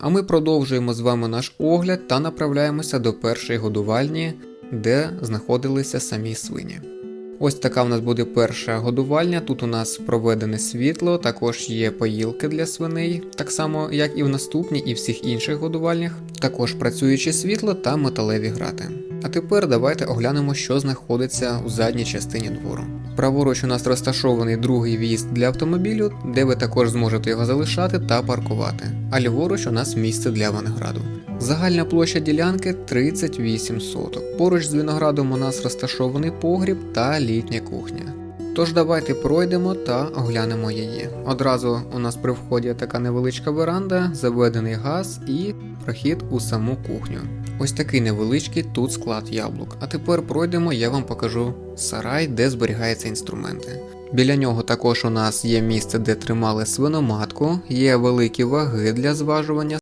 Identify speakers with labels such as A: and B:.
A: А ми продовжуємо з вами наш огляд та направляємося до першої годувальні, де знаходилися самі свині. Ось така в нас буде перша годувальня. Тут у нас проведене світло, також є поїлки для свиней, так само як і в наступній і всіх інших годувальнях. Також працююче світло та металеві грати. А тепер давайте оглянемо, що знаходиться у задній частині двору. Праворуч у нас розташований другий в'їзд для автомобілю, де ви також зможете його залишати та паркувати. А ліворуч у нас місце для винограду. Загальна площа ділянки 38 соток. Поруч з виноградом у нас розташований погріб та літня кухня. Тож давайте пройдемо та оглянемо її. Одразу у нас при вході така невеличка веранда, заведений газ і прохід у саму кухню. Ось такий невеличкий тут склад яблук. А тепер пройдемо, я вам покажу сарай, де зберігаються інструменти. Біля нього також у нас є місце, де тримали свиноматку, є великі ваги для зважування